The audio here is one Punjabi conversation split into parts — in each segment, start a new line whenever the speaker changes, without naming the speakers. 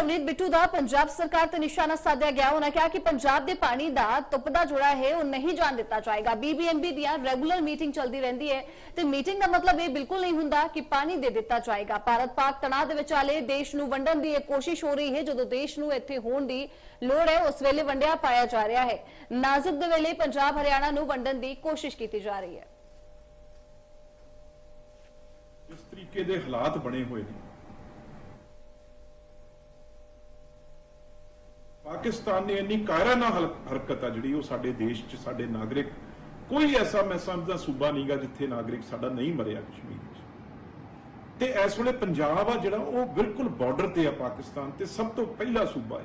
ਰਵਨੀਤ ਬਿੱਟੂ ਦਾ ਪੰਜਾਬ ਸਰਕਾਰ ਤੇ ਨਿਸ਼ਾਨਾ ਸਾਧਿਆ ਗਿਆ। ਉਹਨਾਂ ਕਿਹਾ ਕਿ ਪੰਜਾਬ ਦੇ ਪਾਣੀ ਦਾ ਤੁਪਦਾ ਜੁੜਾ ਹੈ, ਉਹ ਨਹੀਂ ਜਾਣ ਦਿੱਤਾ ਜਾਏਗਾ। ਬੀਬੀਐਮਬੀ ਦੀਆਂ ਰੈਗੂਲਰ ਮੀਟਿੰਗ ਚੱਲਦੀ ਰਹਿੰਦੀ ਹੈ ਤੇ ਮੀਟਿੰਗ ਦਾ ਮਤਲਬ ਇਹ ਬਿਲਕੁਲ ਨਹੀਂ ਹੁੰਦਾ ਕਿ ਪਾਣੀ ਦੇ ਦਿੱਤਾ ਜਾਏਗਾ। ਭਾਰਤ ਪਾਕ ਤਣਾਅ ਦੇ ਵਿਚਾਲੇ ਦੇਸ਼ ਨੂੰ ਵੰਡਣ ਦੀ ਇਹ ਕੋਸ਼ਿਸ਼ ਹੋ ਰਹੀ ਹੈ। ਜਦੋਂ ਦੇਸ਼ ਨੂੰ ਇੱਥੇ ਹੋਣ ਦੀ ਲੋੜ ਹੈ, ਉਸ ਵੇਲੇ ਵੰਡਿਆ ਪਾਇਆ ਜਾ ਰਿਹਾ ਹੈ। ਨਾਜ਼ੁਕ ਦੇ ਵੇਲੇ ਪੰਜਾਬ ਹਰਿਆਣਾ ਨੂੰ ਵੰਡਣ ਦੀ ਕੋਸ਼ਿਸ਼ ਕੀਤੀ ਜਾ ਰਹੀ ਹੈ।
ਇਸ ਤਰੀਕੇ ਦੇ ਹਾਲਾਤ ਬਣੇ ਹੋਏ ਨੇ। ਪਾਕਿਸਤਾਨ ਨੇ ਇੰਨੀ ਕਾਇਰਾਨਾ ਹਰਕਤ ਆ ਜਿਹੜੀ ਉਹ ਸਾਡੇ ਦੇਸ਼ 'ਚ, ਸਾਡੇ ਨਾਗਰਿਕ, ਕੋਈ ਐਸਾ ਮੈਂ ਸਮਝਦਾ ਸੂਬਾ ਨਹੀਂਗਾ ਜਿੱਥੇ ਨਾਗਰਿਕ ਸਾਡਾ ਨਹੀਂ ਮਰਿਆ ਕਸ਼ਮੀਰ 'ਚ। ਤੇ ਇਸ ਵੇਲੇ ਪੰਜਾਬ ਆ ਜਿਹੜਾ ਉਹ ਬਿਲਕੁਲ ਬਾਰਡਰ ਤੇ ਆ ਪਾਕਿਸਤਾਨ ਤੇ ਸਭ ਤੋਂ ਪਹਿਲਾ ਸੂਬਾ ਹੈ।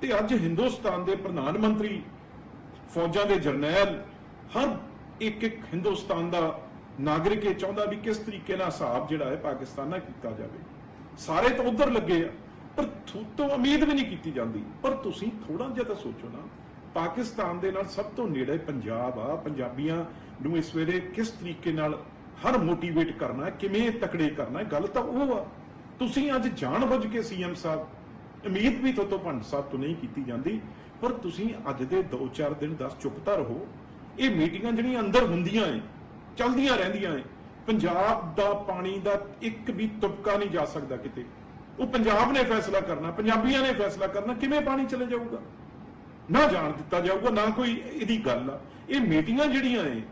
ਤੇ ਅੱਜ ਹਿੰਦੁਸਤਾਨ ਦੇ ਪ੍ਰਧਾਨ ਮੰਤਰੀ, ਫੌਜਾਂ ਦੇ ਜਰਨੈਲ, ਹਰ ਇੱਕ ਇੱਕ ਹਿੰਦੁਸਤਾਨ ਦਾ ਨਾਗਰਿਕ ਇਹ ਚਾਹੁੰਦਾ ਵੀ ਕਿਸ ਤਰੀਕੇ ਨਾਲ ਹਿਸਾਬ ਜਿਹੜਾ ਹੈ ਪਾਕਿਸਤਾਨ ਨਾਲ ਕੀਤਾ ਜਾਵੇ। ਸਾਰੇ ਤਾਂ ਉਧਰ ਲੱਗੇ ਆ। ਪਰ ਤੋਂ ਉਮੀਦ ਵੀ ਨਹੀਂ ਕੀਤੀ ਜਾਂਦੀ। ਪਰ ਤੁਸੀਂ ਥੋੜਾ ਜਿਹਾ ਤਾਂ ਸੋਚੋ ਨਾ, ਪਾਕਿਸਤਾਨ ਦੇ ਨਾਲ ਸਭ ਤੋਂ ਨੇੜੇ ਪੰਜਾਬ ਆ, ਪੰਜਾਬੀਆਂ ਨੂੰ ਇਸ ਵੇਲੇ ਕਿਸ ਤਰੀਕੇ ਨਾਲ ਹਰ ਮੋਟੀਵੇਟ ਕਰਨਾ ਕਿਵੇਂ ਤਕੜੇ ਕਰਨਾ ਗੱਲ ਤਾਂ ਉਹ ਆ। ਤੁਸੀਂ ਅੱਜ ਜਾਣਬੁੱਝ ਕੇ ਸੀਐਮ ਸਾਹਿਬ, ਉਮੀਦ ਵੀ ਤੁਹਾਤੋਂ ਪੰਡ ਸਾਹਿਬ ਤੋਂ ਨਹੀਂ ਕੀਤੀ ਜਾਂਦੀ, ਪਰ ਤੁਸੀਂ ਅੱਜ ਦੇ 2-4 ਦਿਨ ਦਸ ਚੁੱਪਤਾ ਰਹੋ। ਇਹ ਮੀਟਿੰਗਾਂ ਜਿਹੜੀਆਂ ਅੰਦਰ ਹੁੰਦੀਆਂ ਏ ਚੱਲਦੀਆਂ ਰਹਿੰਦੀਆਂ ਏ ਪੰਜਾਬ ਦਾ ਪਾਣੀ ਦਾ ਇੱਕ ਵੀ ਤੁਪਕਾ ਨਹੀਂ ਜਾ ਸਕਦਾ ਕਿਤੇ। ਉਹ ਪੰਜਾਬ ਨੇ ਫੈਸਲਾ ਕਰਨਾ, ਪੰਜਾਬੀਆਂ ਨੇ ਫੈਸਲਾ ਕਰਨਾ, ਕਿਵੇਂ ਪਾਣੀ ਚਲੇ ਜਾਊਗਾ? ਨਾ ਜਾਣ ਦਿੱਤਾ ਜਾਊਗਾ, ਨਾ ਕੋਈ ਇਹਦੀ ਗੱਲ ਆ। ਇਹ ਮੀਟਿੰਗਾਂ ਜਿਹੜੀਆਂ ਏ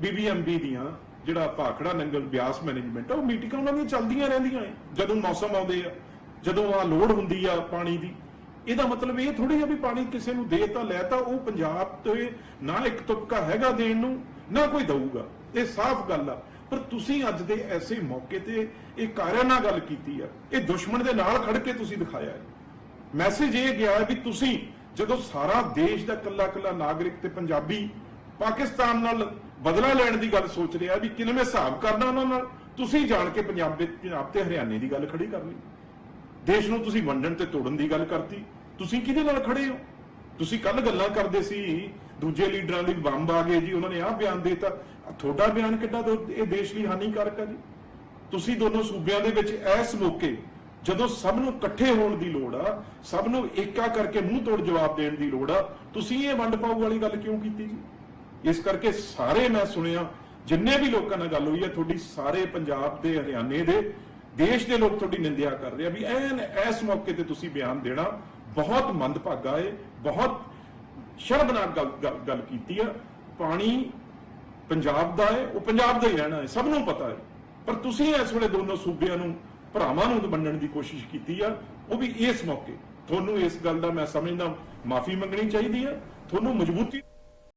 ਬੀਬੀਐਮਬੀ ਦੀਆਂ, ਜਿਹੜਾ ਭਾਖੜਾ ਨੰਗਲ ਬਿਆਸ ਮੈਨੇਜਮੈਂਟ ਆ, ਉਹ ਮੀਟਿੰਗਾਂ ਉਹਨਾਂ ਦੀਆਂ ਚੱਲਦੀਆਂ ਰਹਿੰਦੀਆਂ ਏ ਜਦੋਂ ਮੌਸਮ ਆਉਂਦੇ ਆ, ਜਦੋਂ ਆ ਲੋੜ ਹੁੰਦੀ ਆ ਪਾਣੀ ਦੀ, ਇਹਦਾ ਮਤਲਬ ਇਹ ਥੋੜੀ ਆ ਵੀ ਪਾਣੀ ਕਿਸੇ ਨੂੰ ਦੇ ਤਾਂ, ਲੈ ਤਾਂ, ਉਹ ਪੰਜਾਬ ਤੇ ਨਾ ਇੱਕ ਤੁਪਕਾ ਹੈਗਾ ਦੇਣ ਨੂੰ, ਨਾ ਕੋਈ ਦਊਗਾ। ਇਹ ਸਾਫ਼ ਗੱਲ ਆ। ਪਰ ਤੁਸੀਂ ਅੱਜ ਦੇ ਐਸੇ ਮੌਕੇ ਤੇ ਇਹ ਕਾਰਿਆਂ ਨਾਲ ਗੱਲ ਕੀਤੀ ਆ। ਇਹ ਦੁਸ਼ਮਣ ਦੇ ਨਾਲ ਖੜ ਕੇ ਤੁਸੀਂ ਦਿਖਾਇਆ ਹੈ। ਮੈਸੇਜ ਇਹ ਗਿਆ ਵੀ ਤੁਸੀਂ ਜਦੋਂ ਸਾਰਾ ਦੇਸ਼ ਦਾ ਕੱਲਾ ਕੱਲਾ ਨਾਗਰਿਕ ਤੇ ਪੰਜਾਬੀ ਪਾਕਿਸਤਾਨ ਨਾਲ ਬਦਲਾ ਲੈਣ ਦੀ ਗੱਲ ਸੋਚ ਰਿਹਾ ਵੀ ਕਿਵੇਂ ਹਿਸਾਬ ਕਰਨਾ ਉਹਨਾਂ ਨਾਲ, ਤੁਸੀਂ ਜਾਣ ਕੇ ਪੰਜਾਬ ਦੇ ਪੰਜਾਬ ਤੇ ਹਰਿਆਣੇ ਦੀ ਗੱਲ ਖੜੀ ਕਰ ਲਈ ਦੇਸ਼ ਨੂੰ ਤੁਸੀਂ ਵੰਡਣ ਤੇ ਤੋੜਨ ਦੀ ਗੱਲ ਕਰਤੀ। ਤੁਸੀਂ ਕਿਹਦੇ ਨਾਲ ਖੜੇ ਹੋ? ਤੁਸੀਂ ਕੱਲ ਗੱਲਾਂ ਕਰਦੇ ਸੀ, ਦੂਜੇ ਲੀਡਰਾਂ ਦੀ ਬੰਬ ਆ ਗਏ ਜੀ, ਉਹਨਾਂ ਨੇ ਆਹ ਬਿਆਨ ਦੇਤਾ। ਤੁਹਾਡਾ ਬਿਆਨ ਕਿੱਡਾ ਇਹ ਦੇਸ਼ ਲਈ ਹਾਨੀਕਾਰਕ ਹੈ ਜੀ? ਤੁਸੀਂ ਦੋਨੋਂ ਸੂਬਿਆਂ ਦੇ ਵਿੱਚ ਇਸ ਮੌਕੇ ਜਦੋਂ ਸਭ ਨੂੰ ਇਕੱਠੇ ਹੋਣ ਦੀ ਲੋੜ ਆ, ਸਭ ਨੂੰ ਏਕਾ ਕਰਕੇ ਮੂੰਹ ਤੋੜ ਜਵਾਬ ਦੇਣ ਦੀ ਲੋੜ ਆ, ਤੁਸੀਂ ਇਹ ਵੰਡ ਪਾਉ ਵਾਲੀ ਗੱਲ ਕਿਉਂ ਕੀਤੀ ਜੀ? ਇਸ ਕਰਕੇ ਸਾਰੇ ਮੈਂ ਸੁਣਿਆ, ਜਿੰਨੇ ਵੀ ਲੋਕਾਂ ਨਾਲ ਗੱਲ ਹੋਈ ਹੈ ਤੁਹਾਡੀ ਸਾਰੇ ਪੰਜਾਬ ਦੇ, ਹਰਿਆਣੇ ਦੇ, ਦੇਸ਼ ਦੇ ਲੋਕ ਤੁਹਾਡੀ ਨਿੰਦਿਆ ਕਰ ਰਹੇ ਆ ਵੀ ਐਨ ਇਸ ਮੌਕੇ ਤੇ ਤੁਸੀਂ ਬਿਆਨ ਦੇਣਾ ਬਹੁਤ ਮੰਦਭਾਗਾ ਹੈ ਬਹੁਤ ਸ਼ਰਮਨਾਕ ਗੱਲ ਕੀਤੀ ਆ। ਪਾਣੀ ਪੰਜਾਬ ਦਾ ਹੈ ਉਹ ਪੰਜਾਬ ਦਾ ਹੀ ਰਹਿਣਾ ਹੈ ਸਭ ਨੂੰ ਪਤਾ ਹੈ ਪਰ ਤੁਸੀਂ ਇਸ ਵੇਲੇ ਦੋਨੋਂ ਸੂਬਿਆਂ ਨੂੰ, ਭਰਾਵਾਂ ਨੂੰ ਵੰਡਣ ਦੀ ਕੋਸ਼ਿਸ਼ ਕੀਤੀ ਆ, ਉਹ ਵੀ ਇਸ ਮੌਕੇ। ਤੁਹਾਨੂੰ ਇਸ ਗੱਲ ਦਾ ਮੈਂ ਸਮਝਦਾ ਮਾਫੀ ਮੰਗਣੀ ਚਾਹੀਦੀ ਆ, ਤੁਹਾਨੂੰ ਮਜ਼ਬੂਤੀ